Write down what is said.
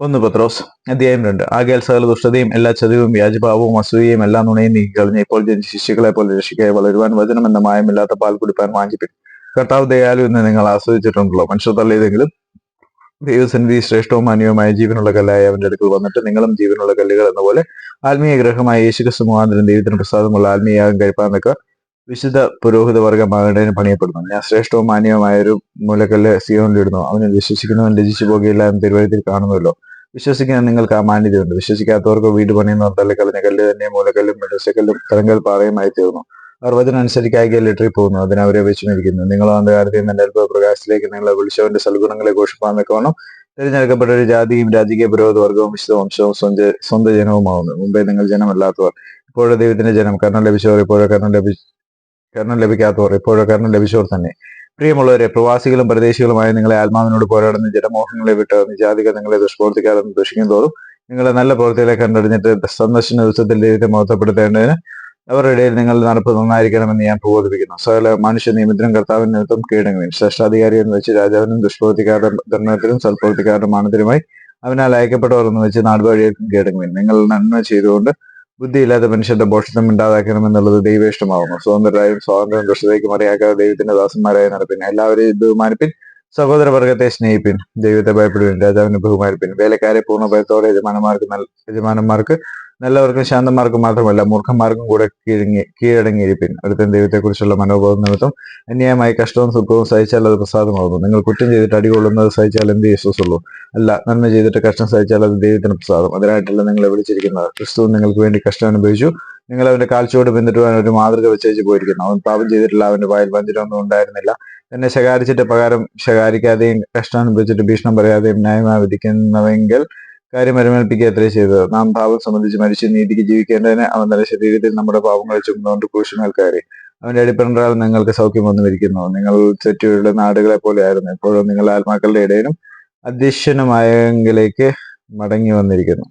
ഒന്ന് പത്രോസ് അധ്യായം രണ്ട്. ആകയാൽ സകല ദുഷ്ടതയും എല്ലാ ചതിവും വ്യാജഭാവവും അസൂയയും എല്ലാം നുണയും നീക്കിക്കളഞ്ഞ് ഇപ്പോൾ ജനിച്ച ശിശുക്കളെ പോലെ രക്ഷിക്കായി വളരുവാൻ വചനം എന്ന മായമില്ലാത്ത പാൽ കുടിപ്പാൻ വാഞ്ചിപ്പിൻ. കർത്താവ് ദയാലു എന്ന് നിങ്ങൾ ആസ്വദിച്ചിട്ടുണ്ടല്ലോ. മനുഷ്യർ തള്ളിയതെങ്കിലും ദൈവസന്നിധി ശ്രേഷ്ഠവും മാന്യവുമായ ജീവനുള്ള കല്ലായ അവന്റെ അടുക്കൽ വന്നിട്ട് നിങ്ങളും ജീവനുള്ള കല്ലുകൾ എന്ന പോലെ ആത്മീയ ഗ്രഹമായ യേശുക്രിസ്തു മുഖാന്തരം ദൈവത്തിന് പ്രസാദമുള്ള ആത്മീയാഗം നിൽക്കുക വിശുദ്ധ പുരോഹിത വർഗമാകേണ്ടതിന് പണിയപ്പെടുന്നു. ഞാൻ ശ്രേഷ്ഠവും മാന്യവുമായ ഒരു മൂലക്കല്ല് സിയോനിലിടുന്നു അവനെ വിശ്വസിക്കുന്നവൻ രചിച്ചു പോകുകയില്ല എന്ന് തിരുവഴുത്തിൽ കാണുന്നുവല്ലോ. വിശ്വസിക്കുന്ന നിങ്ങൾക്ക് ആ മാന്യതയുണ്ട്. വിശ്വസിക്കാത്തവർക്ക് വീട് പണിയുന്നവർ തള്ളിക്കളഞ്ഞ കല്ല് തന്നെ മൂലക്കല്ലും മെഡസക്കല്ലും തരങ്കൽ പാറയുമായി തീർന്നു അവർ വചനനുസരിക്കായി ലിറ്ററിൽ പോകുന്നു. അതിനവരെ അവരെ വെച്ചുമിരിക്കുന്നു നിങ്ങളോ അന്ധകാരത്തിൽ നിന്ന് അല്പ പ്രകാശത്തിലേക്ക് നിങ്ങളെ വിളിച്ചവന്റെ സൽഗുണങ്ങളെ ഘോഷിപ്പാൻ വേണം. തിരഞ്ഞെടുക്കപ്പെട്ട ഒരു ജാതിയും രാജകീയ പുരോഗത വർഗവും വിശുദ്ധ വംശവും സ്വന്ത സ്വന്തം ജനവുമാവുന്നു. മുമ്പേ നിങ്ങൾ ജനമല്ലാത്തവർ ഇപ്പോഴും ദൈവത്തിന്റെ ജനം. കർണം ലഭിച്ചവർ ഇപ്പോഴും കർണം ലഭി കർണം ലഭിക്കാത്തവർ ഇപ്പോഴും കർണം ലഭിച്ചവർ തന്നെ. പ്രിയമുള്ളവരെ പ്രവാസികളും പ്രദേശികളുമായ നിങ്ങളെ ആത്മാവിനോട് പോരാടുന്ന ജനമോഹങ്ങളെ വിട്ട് നിജാതിക നിങ്ങളെ ദുഷ്പ്രവർത്തിക്കാരെന്ന് ദുഷിക്കും തോറും നിങ്ങളെ നല്ല പ്രവൃത്തികളെ കണ്ടറിഞ്ഞിട്ട് സന്ദർശന ദിവസത്തിൽ ദൈവത്തെ മഹത്വപ്പെടുത്തേണ്ടതിന് അവരുടെ ഇടയിൽ നിങ്ങൾ നടപ്പ് നന്നായിരിക്കണമെന്ന് ഞാൻ പ്രബോധിപ്പിക്കുന്നു. സകല മനുഷ്യ നിയമത്തിനും കർത്താവിന് നിമിത്തം കീഴടങ്ങുകയും ശ്രേഷ്ഠാധികാരി എന്ന് വെച്ച് രാജാവിനും ദുഷ്പ്രവർത്തിക്കാരുടെ ധർമ്മത്തിലും സൽപ്രവർത്തിക്കാരുടെ മാനത്തിനുമായി അവനാൽ അയക്കപ്പെട്ടവർ എന്ന് വെച്ച് നാടുവഴിയേക്കും കീഴടങ്ങുകയും നിങ്ങൾ നന്മ ചെയ്തുകൊണ്ട് ബുദ്ധിയില്ലാത്ത മനുഷ്യന്റെ ഭോഷത്വം ഉണ്ടാതാക്കണമെന്നുള്ളത് ദൈവേഷ്ടമാവുന്നു സ്വതന്ത്രരായും സ്വാതന്ത്ര്യം ദുഷ്ടതയ്ക്കും മറിയാക്കാതെ ദൈവത്തിന്റെ ദാസന്മാരായി നടപ്പിൻ എല്ലാവരെയും ബഹുമാനിപ്പിൻ. സഹോദരവർഗത്തെ സ്നേഹിപ്പിൻ ദൈവത്തെ ഭയപ്പെടുവിൻ രാജാവിനെ ബഹുമാനിപ്പിൻ. വേലക്കാരെ പൂർണ ഭയത്തോടെ നല്ല യജമാനന്മാർക്ക് നല്ലവർക്കും ശാന്തന്മാർക്കും മാത്രമല്ല മൂർഖന്മാർക്കും കൂടെ കീഴങ്ങി കീഴടങ്ങിയിരിപ്പിൻ. അടുത്ത ദൈവത്തെക്കുറിച്ചുള്ള മനോബോധം നിമിത്തം അന്യായമായി കഷ്ടവും സുഖവും സഹിച്ചാൽ അത് പ്രസാദമാകുന്നു. നിങ്ങൾ കുറ്റം ചെയ്തിട്ട് അടികൊള്ളുന്നത് സഹിച്ചാൽ എന്ത് യേശുസുള്ളൂ? അല്ല നന്മ ചെയ്തിട്ട് കഷ്ടം സഹിച്ചാൽ അത് ദൈവത്തിന് പ്രസാദം. അതിനായിട്ടല്ല നിങ്ങളെ വിളിച്ചിരിക്കുന്നത്. ക്രിസ്തു നിങ്ങൾക്ക് വേണ്ടി കഷ്ടം അനുഭവിച്ചു. നിങ്ങൾ അവന്റെ കാൽച്ചുവട് പിന്തുടരുവാൻ ഒരു മാതൃക വെച്ചേച്ച് പോയിരിക്കുന്നു. അവൻ പാപം ചെയ്തിട്ടില്ല അവന്റെ വായിൽ വഞ്ചനൊന്നും ഉണ്ടായിരുന്നില്ല. എന്നെ ശകാരിച്ചിട്ട് പകരം ശകാരിക്കാതെയും കഷ്ടം അനുഭവിച്ചിട്ട് ഭീഷണം പറയാതെയും ന്യായമായി വിധിക്കുന്നവെങ്കിൽ കാര്യം മരുമേൽപ്പിക്കുക അത്രേ ചെയ്തത്. നാം പാപം സംബന്ധിച്ച് മരിച്ചു നീതിക്ക് ജീവിക്കേണ്ടതിന് അവൻ തന്റെ ശരീരത്തിൽ നമ്മുടെ പാപങ്ങളെ ചുമന്നുകൊണ്ട് ക്രൂശിന്മേൽ കയറി. അവന്റെ അടിപ്പിറണ്ടാൽ നിങ്ങൾക്ക് സൗഖ്യം വന്നു ഇരിക്കുന്നു നിങ്ങൾ തെറ്റുകളുടെ നാടുകളെ പോലെ ആയിരുന്നു. ഇപ്പോഴും നിങ്ങൾ ആത്മാക്കളുടെ ഇടയിലും അധ്യക്ഷനുമായെങ്കിലേക്ക് മടങ്ങി വന്നിരിക്കുന്നു.